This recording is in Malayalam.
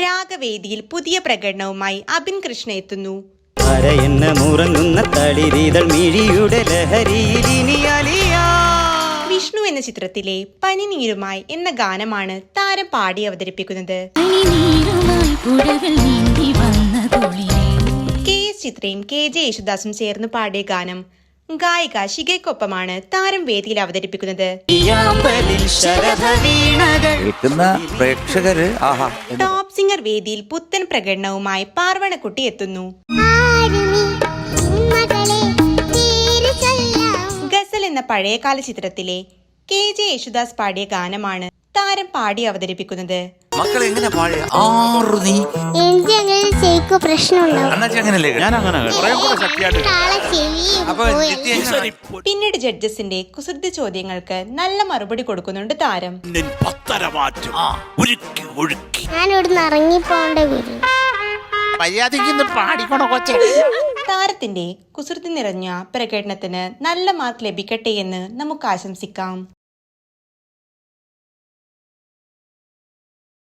രാഗവേദിയിൽ പുതിയ പ്രകടനവുമായി അബിൻ കൃഷ്ണ എത്തുന്നു. അരയെന്ന മുറങ്ങുന്ന തളിരീതൾ മിഴിയുടെ ലഹരിയിൽ ഇനി വിഷ്ണു എന്ന ചിത്രത്തിലെ പനിനീരുമായി എന്ന ഗാനമാണ് താരം പാടി അവതരിപ്പിക്കുന്നത്. പനിനീരുമായി പുഴകൾ നീന്തി വന്ന തുളിരേ കെ എസ് ചിത്രയും കെ ജെ യേശുദാസും ചേർന്ന് പാടിയ ഗാനം ഗായിക ശിഖയ്ക്കൊപ്പമാണ് താരം വേദിയിൽ അവതരിപ്പിക്കുന്നത്. പ്രേക്ഷകര് ആഹാ ടോപ്പ് സിംഗർ വേദിയിൽ പുത്തൻ പ്രകടനവുമായി പാർവണക്കുട്ടി എത്തുന്നു. ഗസൽ എന്ന പഴയകാല ചിത്രത്തിലെ കെ ജെ യേശുദാസ് പാടിയ ഗാനമാണ് താരം പാടി അവതരിപ്പിക്കുന്നത്. മക്കൾ എങ്ങനെ പാഴേ ആറു നീ. എനിക്ക് അങ്ങനെ ചെയ്ക്കോ പ്രശ്നമുണ്ടാവും. അണ്ണാച്ചി അങ്ങനല്ലേ ഞാൻ അങ്ങനെ കുറെ കൂടെ ശക്തിയായിട്ട് നാളെ ചെവി അപ്പൊ ജിത്തി എങ്ങനെ? പിന്നീട് ജഡ്ജസിന്റെ കുസൃതി ചോദ്യങ്ങൾക്ക് നല്ല മറുപടി കൊടുക്കുന്നുണ്ട് താരം. പത്തര മാറ്റും. ഉരുക്കി ഒഴുക്കി ഞാൻ ഇവിടുന്ന് ഇറങ്ങിപ്പോണ്ട വരും മര്യാദയ്ക്ക് പാടിക്കണോ കൊച്ചെ? താരത്തിന്റെ കുസൃതി നിറഞ്ഞ പ്രകടനത്തിന് നല്ല മാർക്ക് ലഭിക്കട്ടെ എന്ന് നമുക്ക് ആശംസിക്കാം.